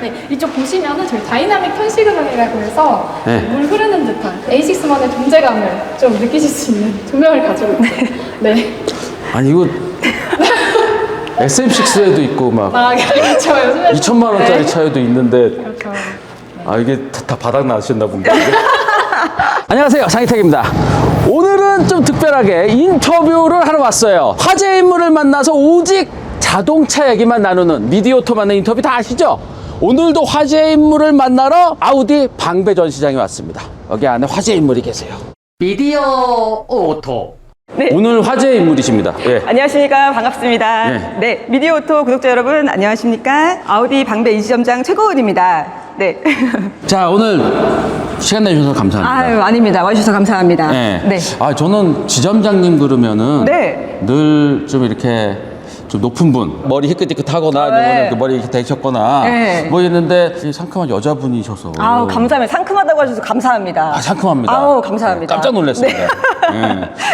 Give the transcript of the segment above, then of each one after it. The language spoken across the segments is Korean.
네, 이쪽 보시면은 저희 다이나믹 편식음이라고 해서 네. 물 흐르는 듯한 에이식스만의 존재감을 좀 느끼실 수 있는 조명을 가지고 있어요. 네. 아니 이거 SM6에도 있고 막 아, 그렇죠. 요즘에 2천만 원짜리 네. 차에도 있는데 그렇죠. 아 이게 다, 다 바닥 나셨나 본데. 안녕하세요 장희택입니다. 오늘은 좀 특별하게 인터뷰를 하러 왔어요. 화제 인물을 만나서 오직 자동차 얘기만 나누는 미디오토만의 인터뷰 다 아시죠? 오늘도 화제 인물을 만나러 아우디 방배 전시장에 왔습니다. 여기 안에 화제 인물이 계세요. 미디어 오토. 네. 오늘 화제 인물이십니다. 예. 안녕하십니까 반갑습니다. 네. 네, 미디어 오토 구독자 여러분 안녕하십니까 아우디 방배 이지점장 최고은입니다. 네. 자 오늘 시간 내주셔서 감사합니다. 아유 아닙니다. 와주셔서 감사합니다. 네. 네. 아 저는 지점장님 그러면은 네. 늘 좀 이렇게 좀 높은 분 머리 희끗희끗하거나 네. 아니면 이렇게 머리 이렇게 되셨거나 네. 뭐 있는데 이 상큼한 여자분이셔서 아우 감사합니다. 상큼하다고 하셔서 감사합니다. 아, 상큼합니다. 아우 감사합니다. 깜짝 놀랐습니다.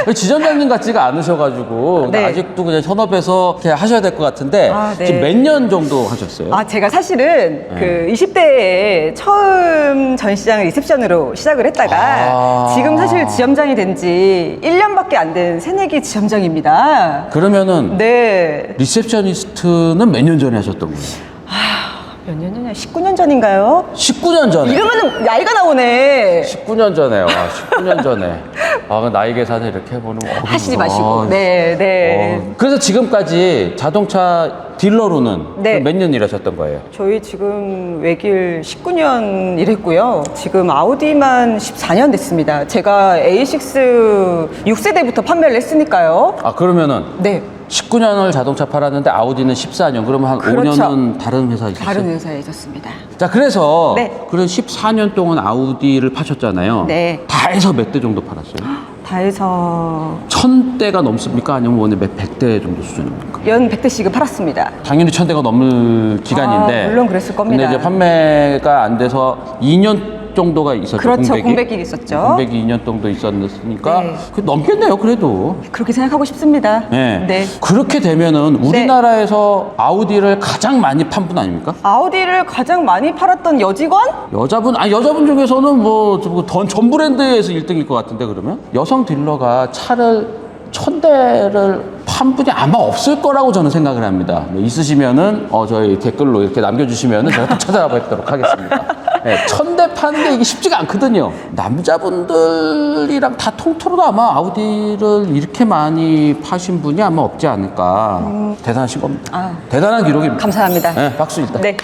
예. 지점장님 같지가 않으셔가지고 근데 네. 아직도 그냥 현업에서 이렇게 하셔야 될 것 같은데 아, 네. 지금 몇 년 정도 하셨어요? 아, 제가 사실은 네. 그 20대에 처음 전시장 리셉션으로 시작을 했다가 아. 지금 사실 지점장이 된 지 1년밖에 안 된 새내기 지점장입니다. 그러면은 네. 리셉셔니스트는 몇 년 전에 하셨던 거예요? 몇 년 전이야? 19년 전인가요? 19년 전에. 이러면은 나이가 나오네. 19년 전에, 와, 19년 전에. 아, 그 나이 계산을 이렇게 해보는 거. 하시지 어, 마시고. 네, 네. 어, 그래서 지금까지 자동차 딜러로는 네. 몇 년 일하셨던 거예요? 저희 지금 외길 19년 일했고요. 지금 아우디만 14년 됐습니다. 제가 A6 6세대부터 판매를 했으니까요. 아, 그러면은 네. 19년을 자동차 팔았는데 아우디는 14년. 그러면 한 그렇죠. 5년은 다른 회사에 있었어요? 다른 회사에 있었습니다. 자, 그래서 네. 그런 14년 동안 아우디를 파셨잖아요. 네. 다 해서 몇 대 정도 팔았어요? 다 해서 천 대가 넘습니까? 아니면 오늘 몇백 대 정도 수준입니까? 연 100대씩을 팔았습니다. 당연히 천 대가 넘을 기간인데. 아, 물론 그랬을 겁니다. 근데 이제 판매가 안 돼서 2년 정도가 있었죠. 그렇죠. 공백이. 공백이 있었죠. 공백이 2년 정도 있었으니까 네. 그 넘겠네요. 그래도. 그렇게 생각하고 싶습니다. 네. 네. 그렇게 되면은 우리나라에서 아우디를 가장 많이 판 분 아닙니까? 아우디를 가장 많이 팔았던 여직원? 여자분, 아니 여자분 중에서는 뭐전 브랜드에서 1등일 것 같은데 그러면 여성 딜러가 차를 천 대를 판 분이 아마 없을 거라고 저는 생각을 합니다. 뭐 있으시면은 어 저희 댓글로 이렇게 남겨주시면은 제가 또 찾아보도록 하겠습니다. 네, 천대 파는 게 이게 쉽지가 않거든요. 남자분들이랑 다 통틀어도 아마 아우디를 이렇게 많이 파신 분이 아마 없지 않을까. 대단하신 겁니다. 아. 대단한 기록입니다. 감사합니다. 네, 박수 일단. 네.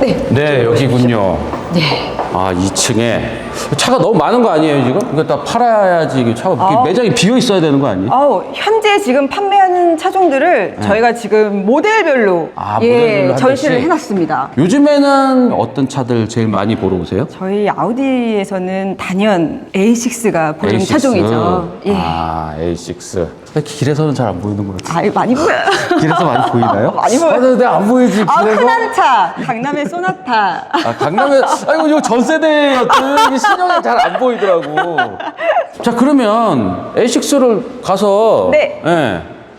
네. 네, 여기군요. 네. 아, 2층에 차가 너무 많은 거 아니에요, 지금? 이거 다 팔아야지 이게 차가 아. 매장이 비어 있어야 되는 거 아니에요? 아우, 현재 지금 판매하는 차종들을 저희가 지금 모델별로, 네. 아, 예, 모델별로 한 전시를 대씩? 해놨습니다. 요즘에는 어떤 차들 제일 많이 보러 오세요? 저희 아우디에서는 단연 A6가 보는 차종이죠. 예. 아, 아, A6. 길에서는 잘 안 보이는 것 같아요. 이 많이 보여요. 길에서 많이 보이나요? 많이 보여요. 아, 근데 안 보이지, 아, 길에서. 흔한 차. 강남의 소나타. 아, 강남에, 아이고, 이거 전 세대였던 이 신형이 잘 안 보이더라고. 자, 그러면 A6를 가서. 네.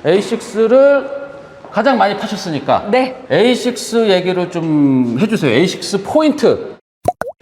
예, A6를 가장 많이 파셨으니까. 네. A6 얘기를 좀 해주세요. A6 포인트.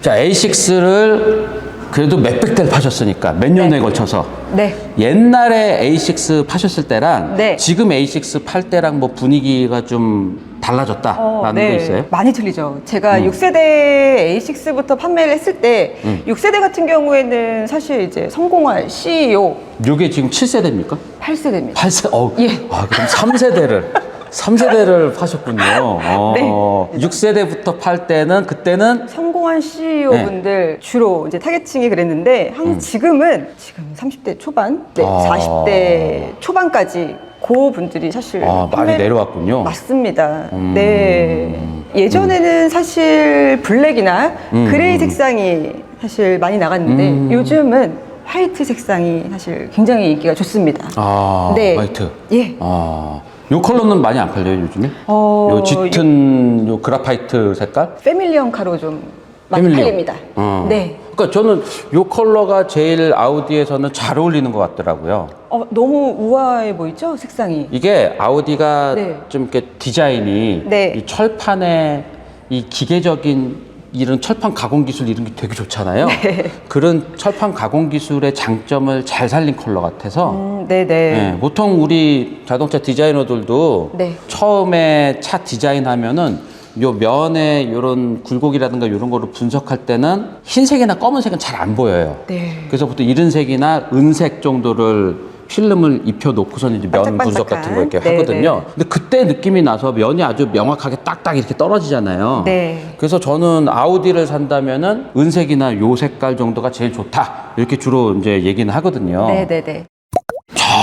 자, A6를 그래도 몇백 대를 파셨으니까 몇 년에 걸쳐서. 네. 옛날에 A6 파셨을 때랑 네. 지금 A6 팔 때랑 뭐 분위기가 좀 달라졌다라는 게 있어요? 네. 많이 틀리죠. 제가 음. 6세대 A6부터 판매를 했을 때, 음. 6세대 같은 경우에는 사실 이제 성공할 CEO 이게 지금 7세대입니까? 8세대입니다. 8세, 어, 예. 아, 그럼 3세대를. 3세대를 파셨군요. 어, 네. 6세대부터 팔 때는 그때는 성공한 CEO분들 네. 주로 이제 타겟층이 그랬는데 한 지금은 지금 30대 초반, 네, 음. 아. 40대 초반까지 그 분들이 사실 아, 많이 판매- 내려왔군요. 맞습니다. 음. 네. 예전에는 사실 블랙이나 음, 그레이 음. 색상이 사실 많이 나갔는데 음. 요즘은 화이트 색상이 사실 굉장히 인기가 좋습니다. 아, 네. 화이트. 예. 아, 요 컬러는 많이 안 팔려요, 요즘에? 어, 요 짙은 요 그라파이트 색깔? 패밀리형 카로 좀 많이 패밀리형. 팔립니다. 어. 네. 그러니까 저는 이 컬러가 제일 아우디에서는 잘 어울리는 것 같더라고요. 어, 너무 우아해 보이죠? 색상이. 이게 아우디가 네. 좀 이렇게 디자인이 네. 이 철판에 이 기계적인 이런 철판 가공 기술 이런 게 되게 좋잖아요. 네. 그런 철판 가공 기술의 장점을 잘 살린 컬러 같아서 음, 네네. 네, 보통 우리 자동차 디자이너들도 네. 처음에 차 디자인하면은 요 면에 이런 굴곡이라든가 이런 거를 분석할 때는 흰색이나 검은색은 잘 안 보여요. 네. 그래서 보통 이런 색이나 은색 정도를 필름을 입혀 놓고서 이제 면. 분석 같은 거 이렇게 네, 하거든요. 근데 그때 느낌이 나서 면이 아주 명확하게 딱딱 이렇게 떨어지잖아요. 네. 그래서 저는 아우디를 산다면은 은색이나 요 색깔 정도가 제일 좋다. 이렇게 주로 이제 얘기는 하거든요. 네네네.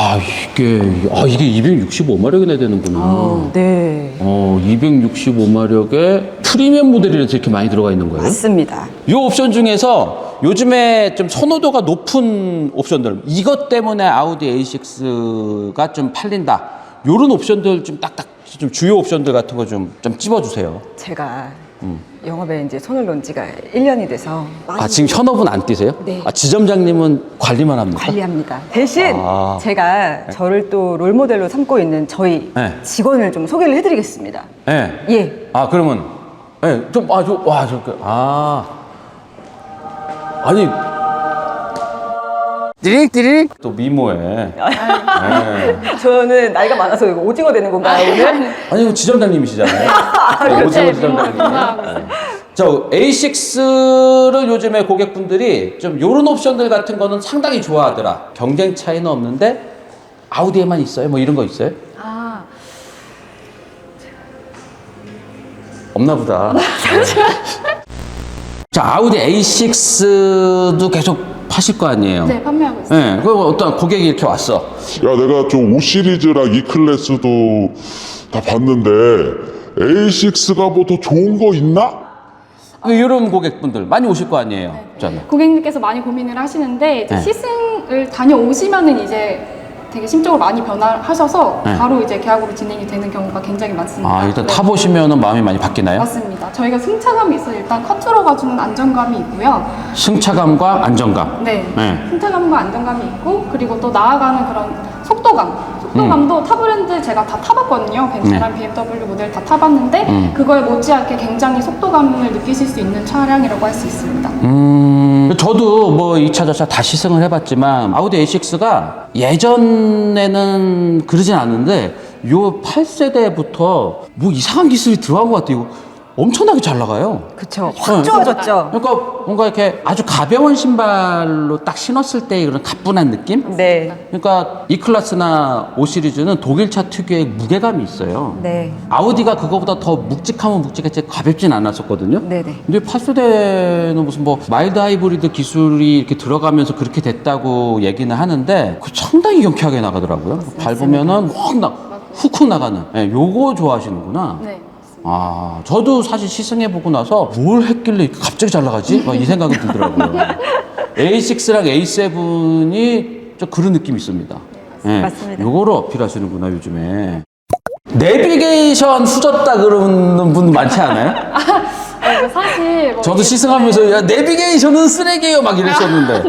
자, 이게, 아, 이게 265마력이나 되는구나. 어, 네. 어, 265마력에 프리미엄 모델이라서 이렇게 많이 들어가 있는 거예요? 맞습니다. 이 옵션 중에서 요즘에 좀 선호도가 높은 옵션들, 이것 때문에 아우디 A6가 좀 팔린다. 요런 옵션들 좀 딱딱, 좀 주요 옵션들 같은 거 좀, 좀 찝어주세요. 제가 영업에 이제 손을 놓은 지가 1년이 돼서 많이 아, 지금 현업은 안 뛰세요? 네. 아, 지점장님은 관리만 합니까? 관리합니다. 대신 아. 제가 저를 또 롤모델로 삼고 있는 저희 네. 직원을 좀 소개를 해드리겠습니다. 예. 예. 아 그러면 예, 좀 아, 저, 와, 저, 그, 아, 아니, 띠릭 띠릭 또 미모에, 예. 저는 나이가 많아서 이거 오징어 되는 건가요 오늘? 아니 이거 지점장님이시잖아요. 네, 오징어 지점장님. 네. 저 A6를 요즘에 고객분들이 좀 요런 옵션들 같은 거는 상당히 좋아하더라. 경쟁 차이는 없는데 아우디에만 있어요? 뭐 이런 거 있어요? 아, 없나 보다. 자, 아우디 A6도 계속 파실 거 아니에요? 네, 판매하고 있어요. 네, 그 어떤 고객이 이렇게 왔어. 야, 내가 좀 O 시리즈랑 E 클래스도 다 봤는데 A6가 뭐 더 좋은 거 있나? 이런 고객분들 많이 오실 거 아니에요? 저는. 고객님께서 많이 고민을 하시는데 이제 네. 시승을 다녀오시면은 이제 되게 심적으로 많이 변화하셔서 네. 바로 이제 계약으로 진행이 되는 경우가 굉장히 많습니다. 아, 일단 네. 타보시면 마음이 많이 바뀌나요? 맞습니다. 저희가 승차감이 있어요. 일단 커트로가 주는 안정감이 있고요. 승차감과 안정감. 네. 네. 승차감과 안정감이 있고 그리고 또 나아가는 그런 속도감. 속도감도 타 브랜드 제가 다 타봤거든요. 벤츠랑 BMW 모델 다 타봤는데 음. 그거에 못지않게 굉장히 속도감을 느끼실 수 있는 차량이라고 할 수 있습니다. 음, 저도 뭐 2차, 저 차 다 시승을 해봤지만 아우디 A6가 예전에는 그러진 않는데 요 8세대부터 뭐 이상한 기술이 들어간 것 같아요. 엄청나게 잘 나가요. 그쵸. 네, 확 좋아졌죠. 그러니까 뭔가 이렇게 아주 가벼운 신발로 딱 신었을 때 그런 가뿐한 느낌? 네. 그러니까 E 클래스나 O 시리즈는 독일차 특유의 무게감이 있어요. 네. 아우디가 그거보다 더 묵직하면 묵직했지 가볍진 않았었거든요. 네네. 근데 8세대는 무슨 뭐 마일드 하이브리드 기술이 이렇게 들어가면서 그렇게 됐다고 얘기는 하는데 그 상당히 경쾌하게 나가더라고요. 밟으면은 확 나, 훅훅 나가는. 예, 요거 좋아하시는구나. 네. 아, 저도 사실 시승해 보고 나서 뭘 했길래 갑자기 잘 나가지? 막 이 생각이 들더라고요. A6랑 A7이 좀 그런 느낌이 있습니다. 예, 맞습니다. 요거를 어필하시는구나, 요즘에. 내비게이션 후졌다 그러는 분 많지 않아요? 아, 이거 사실 뭐 저도 시승하면서 야 내비게이션은 쓰레기예요 막 이랬었는데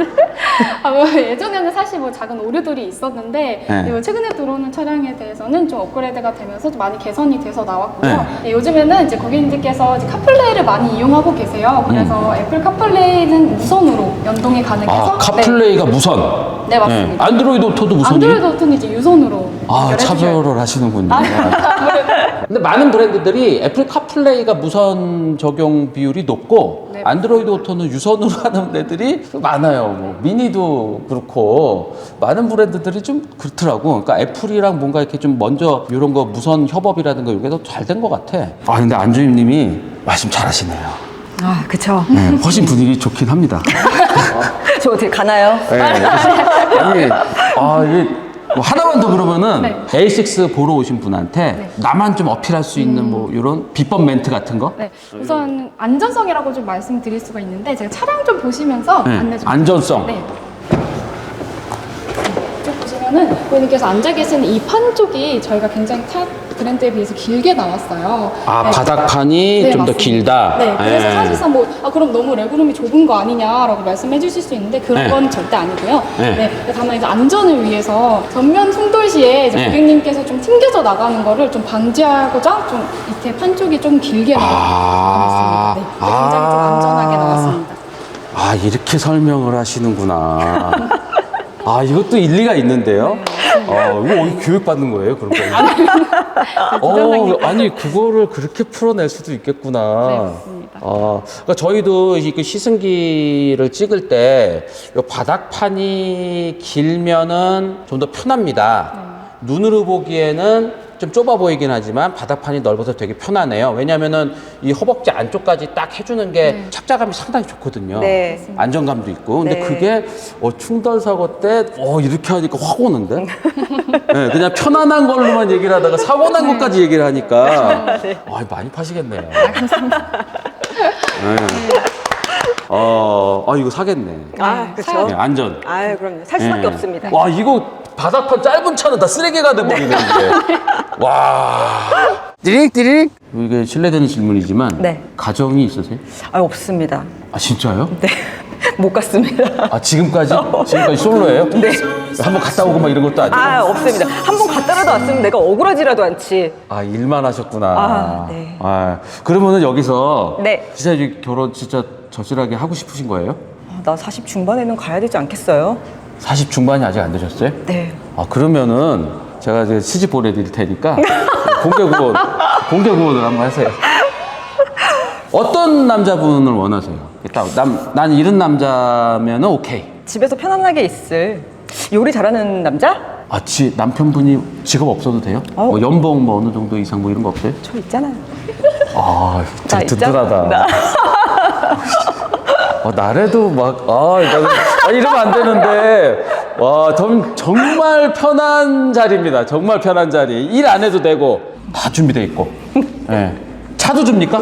아, 뭐 예전에는 사실 뭐 작은 오류들이 있었는데 네. 이거 최근에 들어오는 차량에 대해서는 좀 업그레이드가 되면서 좀 많이 개선이 돼서 나왔고요. 네. 네, 요즘에는 이제 고객님들께서 이제 카플레이를 많이 이용하고 계세요. 그래서 애플 카플레이는 무선으로 연동이 가능해서 음. 아 카플레이가 무선 네, 맞습니다. 안드로이드 오토도 네. 무선이 안드로이드 오토는 이제 유선으로 아 연결해 차별을 하시는군요 아, 근데 많은 브랜드들이 애플 카플레이가 무선 적용 비율이 높고 네. 안드로이드 오토는 유선으로 하는 애들이 많아요. 뭐 미니도 그렇고 많은 브랜드들이 좀 그렇더라고. 그러니까 애플이랑 뭔가 이렇게 좀 먼저 이런 거 무선 협업이라든가 이게 더 잘 된 것 같아. 아 근데 안주임님이 말씀 잘하시네요. 아, 그쵸. 네, 훨씬 분위기 좋긴 합니다. 저 어떻게 가나요? 네. 아니, 아, 이게 뭐 하나만 더 그러면은 네. A6 보러 오신 분한테 나만 좀 어필할 수 있는 뭐 이런 비법 멘트 같은 거? 네, 우선 안전성이라고 좀 말씀드릴 수가 있는데 제가 차량 좀 보시면서 네, 안내 좀 안전성. 네. 쭉 보시면은 고객님께서 앉아 계시는 이 판 쪽이 저희가 굉장히 타, 브랜드에 비해서 길게 나왔어요. 아, 네. 바닥판이 네, 좀 더 맞습니다. 길다? 네, 그래서 예. 사실상 뭐, 아, 그럼 너무 레그룸이 좁은 거 아니냐라고 말씀해 주실 수 있는데 그런 네. 건 절대 아니고요. 네. 네. 다만 이제 안전을 위해서 전면 충돌 시에 이제 네. 고객님께서 좀 튕겨져 나가는 거를 좀 방지하고자 좀 밑에 판 쪽이 좀 길게 아. 나왔습니다. 네, 굉장히 좀 안전하게 아. 나왔습니다. 아, 이렇게 설명을 하시는구나. 아, 이것도 일리가 있는데요? 어, 이거 어디 교육받는 거예요, 그런 거? 어, 아니, 그거를 그렇게 풀어낼 수도 있겠구나. 네, 맞습니다. 어, 그러니까 저희도 이그 시승기를 찍을 때, 요 바닥판이 길면은 좀 더 편합니다. 눈으로 보기에는 좀 좁아 보이긴 하지만 바닥판이 넓어서 되게 편하네요. 왜냐면은 이 허벅지 안쪽까지 딱 해주는 게 착자감이 상당히 좋거든요. 네. 안정감도 있고. 근데 네. 그게 어, 충돌 사고 때 어, 이렇게 하니까 확 오는데? 네, 그냥 편안한 걸로만 얘기를 하다가 사고 난 것까지 얘기를 하니까 아, 많이 파시겠네요. 네. 어, 아, 이거 사겠네. 아, 그렇죠. 네, 안전. 아, 그럼요. 살 수밖에 네. 없습니다. 와, 이거 바닥판 짧은 차는 다 쓰레기가 돼버리네, 이제. 와. 띠릭, 띠릭. 이게 실례되는 질문이지만. 네. 가정이 있으세요? 아, 없습니다. 아, 진짜요? 네. 못 갔습니다. 아, 지금까지? 지금까지 솔로예요? 네. 한번 갔다 오고 막 이런 것도 아니고? 아, 없습니다. 한 번 갔다라도 왔으면 내가 억울하지라도 않지. 아, 일만 하셨구나. 아, 네. 아, 그러면은 여기서. 네. 진짜 이제 결혼 진짜 절실하게 하고 싶으신 거예요? 아, 나40 중반에는 가야 되지 않겠어요? 40 중반이 아직 안 되셨어요? 네. 아 그러면은 제가 이제 시집 보내드릴 테니까 공개 구원 공개 구원을 한번 하세요. 어떤 남자분을 원하세요? 일단 남, 난 이런 남자면은 오케이. 집에서 편안하게 있을 요리 잘하는 남자? 아, 지, 남편분이 직업 없어도 돼요? 어. 뭐 연봉 뭐 어느 정도 이상 뭐 이런 거 없어요? 저 있잖아요. 아, 나 든- 있죠? 든든하다. 나. 어, 나래도 막, 아, 나는, 아, 이러면 안 되는데, 와, 정, 정말 편한 자리입니다. 정말 편한 자리. 일 안 해도 되고, 다 준비돼 있고. 예. 차도 줍니까?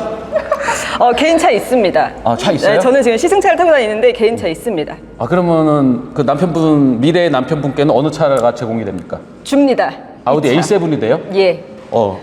어, 개인 차 있습니다. 아, 차 있어요? 네, 저는 지금 시승차를 타고 다니는데 개인 차 있습니다. 아, 그러면은 그 남편분, 미래의 남편분께는 어느 차가 제공이 됩니까? 줍니다. 아우디 이 차. A7이 돼요? 예. 어.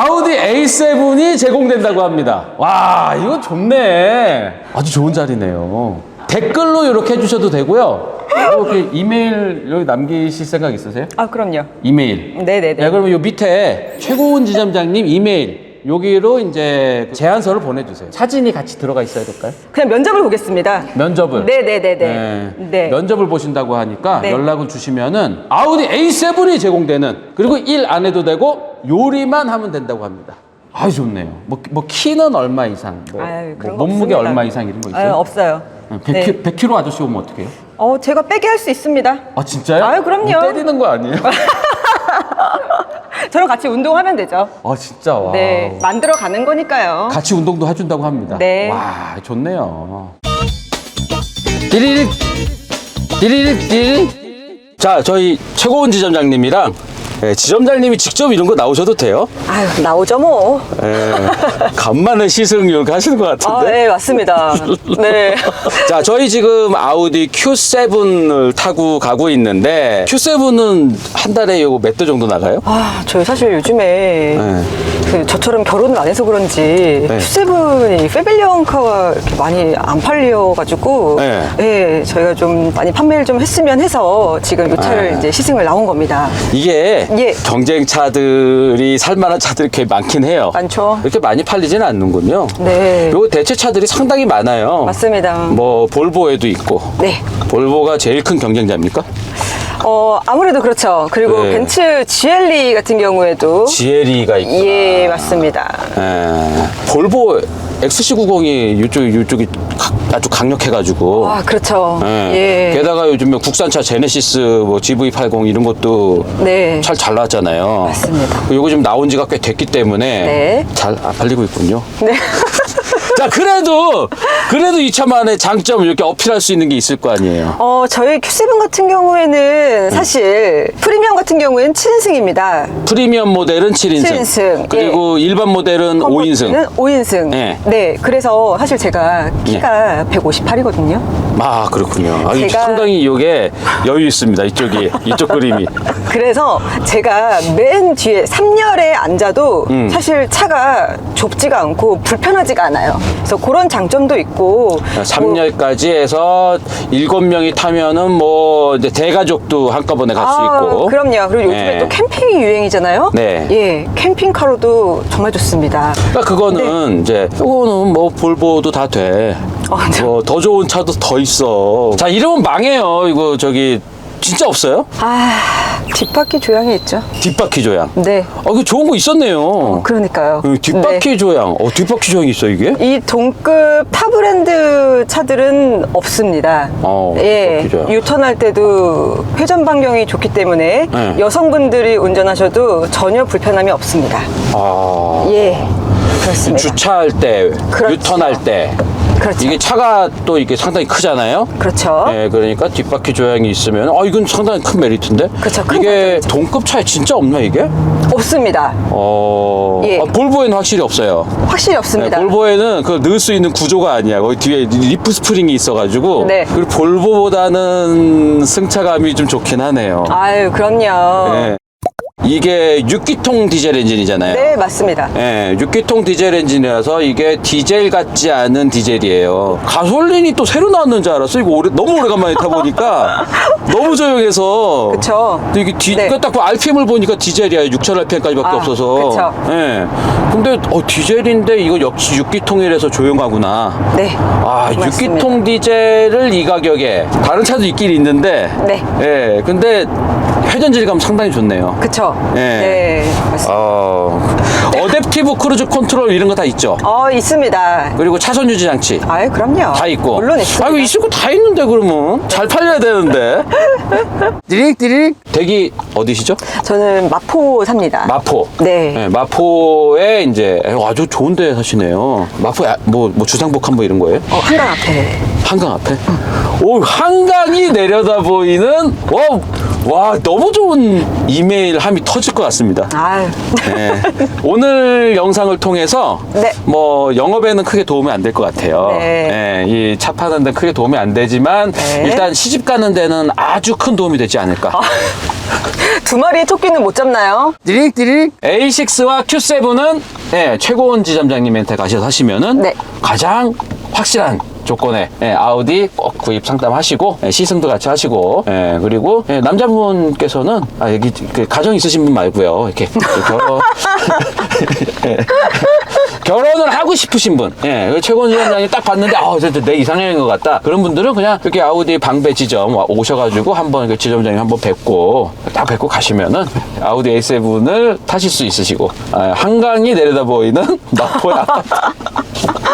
아우디 A7이 제공된다고 합니다. 와, 이거 좋네. 아주 좋은 자리네요. 댓글로 이렇게 해주셔도 되고요. 이렇게 이메일 여기 남기실 생각 있으세요? 아, 그럼요. 이메일. 네네네. 네, 그러면 요 밑에 최고운 지점장님 이메일 여기로 이제 그 제안서를 보내주세요. 사진이 같이 들어가 있어야 될까요? 그냥 면접을 보겠습니다. 면접을. 네네네네. 네. 네. 면접을 보신다고 하니까 네. 연락을 주시면은 아우디 A7이 제공되는 그리고 일 안 해도 되고 요리만 하면 된다고 합니다. 아주 좋네요. 뭐, 뭐 키는 얼마 이상, 뭐, 아유, 뭐 그런 거 몸무게 없습니다. 얼마 이상 이런 거 아, 있어요? 없어요. 100, 네. 100kg 아저씨 오면 어떡해요? 어, 제가 빼게 할 수 있습니다. 아 진짜요? 아유, 그럼요. 뭐 때리는 거 아니에요? 저랑 같이 운동하면 되죠. 아 진짜 와. 네. 만들어 가는 거니까요. 같이 운동도 해준다고 합니다. 네. 와, 좋네요. 띠리릭, 띠리릭, 띠리릭. 자, 저희 최고원 지점장님이랑 예, 지점장님이 직접 이런 거 나오셔도 돼요? 아유, 나오죠, 뭐. 예, 간만에 시승 이렇게 하시는 것 아, 같은데. 네, 맞습니다. 네. 자, 저희 지금 아우디 Q7을 타고 가고 있는데 Q7은 한 달에 이거 몇 대 정도 나가요? 아, 저희 사실 요즘에 네. 그 저처럼 결혼을 안 해서 그런지 네. Q7이 패밀리언카가 이렇게 많이 안 팔려가지고 네. 예, 저희가 좀 많이 판매를 좀 했으면 해서 지금 이 차를 네. 이제 시승을 나온 겁니다. 이게 예. 경쟁차들이 살만한 차들이 꽤 많긴 해요. 많죠. 이렇게 많이 팔리지는 않는군요. 네. 요 대체차들이 상당히 많아요. 맞습니다. 뭐 볼보에도 있고. 네. 볼보가 제일 큰 경쟁자입니까? 어, 아무래도 그렇죠. 그리고 네. 벤츠 GLE 같은 경우에도 GLE가 있고. 예, 맞습니다. 에, 볼보 XC90이 이쪽 이쪽이 가- 아주 강력해가지고. 아, 그렇죠. 예. 예. 게다가 요즘에 국산차 제네시스 뭐 GV80 이런 것도 네. 잘 잘 나왔잖아요. 맞습니다. 요거 지금 나온 지가 꽤 됐기 때문에 네. 잘안 팔리고 있군요. 네. 자, 그래도, 그래도 이 차만의 장점을 이렇게 어필할 수 있는 게 있을 거 아니에요. 어, 저희 Q7 같은 경우에는 사실 프리미엄 같은 경우에는 7인승입니다. 프리미엄 모델은 7인승. 7인승, 그리고 일반 모델은 5인승. 5인승. 네. 네. 그래서 사실 제가 키가 158이거든요. 아, 그렇군요. 아, 제가- 상당히 이게 여유 있습니다. 이쪽이, 이쪽 그림이. 그래서 제가 맨 뒤에 3열에 앉아도 음. 사실 차가 좁지가 않고 불편하지가 않아요. 그래서 그런 장점도 있고. 뭐 3열까지 해서 7명이 타면은 뭐 이제 대가족도 한꺼번에 갈 수 아, 있고. 그럼요. 그리고 요즘에 네. 또 캠핑이 유행이잖아요. 네. 예, 캠핑카로도 정말 좋습니다. 그러니까 그거는 이제 이거는 뭐 볼보도 다 돼. 어, 네. 뭐 더 좋은 차도 더 있어. 자 이러면 망해요. 이거 저기 진짜 없어요? 아, 뒷바퀴 조향이 있죠. 뒷바퀴 조향. 네. 아, 그 좋은 거 있었네요. 그러니까요. 그 뒷바퀴 조향. 어, 뒷바퀴 조향이 있어 이게? 네. 이 동급 타 브랜드 차들은 없습니다. 어, 예. 유턴할 때도 회전 반경이 좋기 때문에 네. 여성분들이 운전하셔도 전혀 불편함이 없습니다. 아. 예, 그렇습니다. 주차할 때, 그렇죠. 유턴할 때. 그렇죠. 이게 차가 또 이게 상당히 크잖아요. 그렇죠. 예, 그러니까 뒷바퀴 조향이 있으면, 아, 이건 상당히 큰 메리트인데? 그쵸, 큰 이게. 동급 차에 진짜 없나, 이게? 없습니다. 어, 예. 아, 볼보에는 확실히 없어요. 확실히 네, 없습니다. 볼보에는 그 넣을 수 있는 구조가 아니야. 거기 뒤에 리프 스프링이 있어가지고. 네. 그리고 볼보보다는 승차감이 좀 좋긴 하네요. 아유, 그럼요. 예. 이게 6기통 디젤 엔진이잖아요. 네, 맞습니다. 예, 6기통 디젤 엔진이라서 이게 디젤 같지 않은 디젤이에요. 가솔린이 또 새로 나왔는 줄 알았어. 이거 오래, 너무 오래간만에 타보니까 너무 조용해서. 그쵸. 근데 이게 디, 네. 그딱 RPM을 보니까 디젤이야. 6000rpm까지밖에 아, 없어서. 그쵸. 예. 근데 어, 디젤인데 이거 역시 6기통이라서 조용하구나. 네. 아, 맞습니다. 6기통 디젤을 이 가격에 다른 차도 있긴 있는데. 네. 예. 근데 회전 질감 상당히 좋네요. 그쵸. 예. 네, 맞습니다. 어, 어댑티브 크루즈 컨트롤 이런 거 다 있죠. 어, 있습니다. 그리고 차선 유지 장치 아유, 그럼요. 다 있고. 물론 있습니다. 아이고 있을 거 다 있는데 그러면 잘 팔려야 되는데. 띠릭 띠릭. 대기 어디시죠? 저는 마포 삽니다. 마포. 네. 마포에 이제 아주 좋은데 사시네요. 마포 뭐뭐 주상복합 뭐 이런 거예요? 어, 한강 앞에. 한강 앞에? 오, 한강이 내려다 보이는, 와, 와, 너무 좋은 이메일 함이 터질 것 같습니다. 아유. 네. 오늘 영상을 통해서 네. 뭐 영업에는 크게 도움이 안 될 것 같아요. 네. 이차 파는 데 크게 도움이 안 되지만 네. 일단 시집 가는 데는 아주 큰 도움이 되지 않을까. 두 마리의 토끼는 못 잡나요? 띠릭띠릭 A6와 Q7은 예, 최고원 지점장님한테 가셔서 하시면은 네. 가장 확실한 조건에 예, 아우디 꼭 구입 상담하시고 예, 시승도 같이 하시고 예, 그리고 예, 남자분께서는 아 여기 그 가정 있으신 분 말고요. 이렇게 결혼 예. 결혼을 하고 싶으신 분 예, 최고원 지점장이 딱 봤는데 아, 저, 저, 내 이상형인 것 같다. 그런 분들은 그냥 이렇게 아우디 방배 지점 와- 오셔가지고 한번 그 지점장님 한번 뵙고 딱 뵙고 가시면은 아우디 A7을 타실 수 있으시고 아, 한강이 내려다 보이는 아,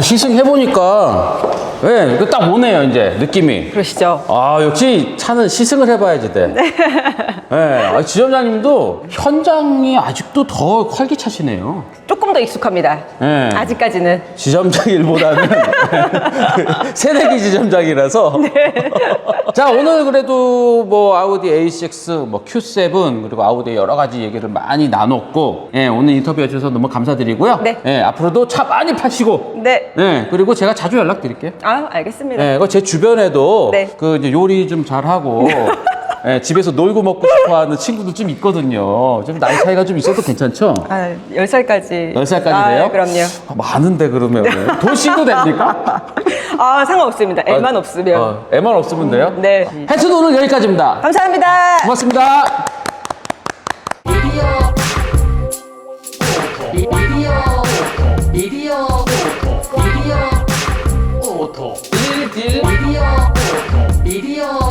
시승해보니까, 예, 이거 딱 오네요, 이제, 느낌이. 그러시죠. 아, 역시 차는 시승을 해봐야지 돼. 예, 아, 지점장님도 현장이 아직도 더 활기차시네요. 조금 더 익숙합니다. 네. 아직까지는. 지점장 일보다는 새내기 지점장이라서. 자, 오늘 그래도 뭐 아우디 A6, 뭐 Q7, 그리고 아우디 여러 가지 얘기를 많이 나눴고, 예, 오늘 인터뷰 해 주셔서 너무 감사드리고요. 네. 예, 앞으로도 차 많이 파시고, 네. 네, 그리고 제가 자주 연락드릴게요. 아, 알겠습니다. 네, 그제 주변에도 네. 그 이제 요리 좀 잘하고 예, 집에서 놀고 먹고 싶어하는 친구들 좀 있거든요. 좀 나이 차이가 좀 있어도 괜찮죠? 아, 10살까지. 10살까지 아, 돼요? 그럼요. 아, 많은데 그러면 도시도 됩니까? 아, 상관없습니다. 애만 아, 없으면. 어, 애만 없으면 돼요? 네. 오늘 여기까지입니다. 감사합니다. 고맙습니다. 미디어 오토 미디어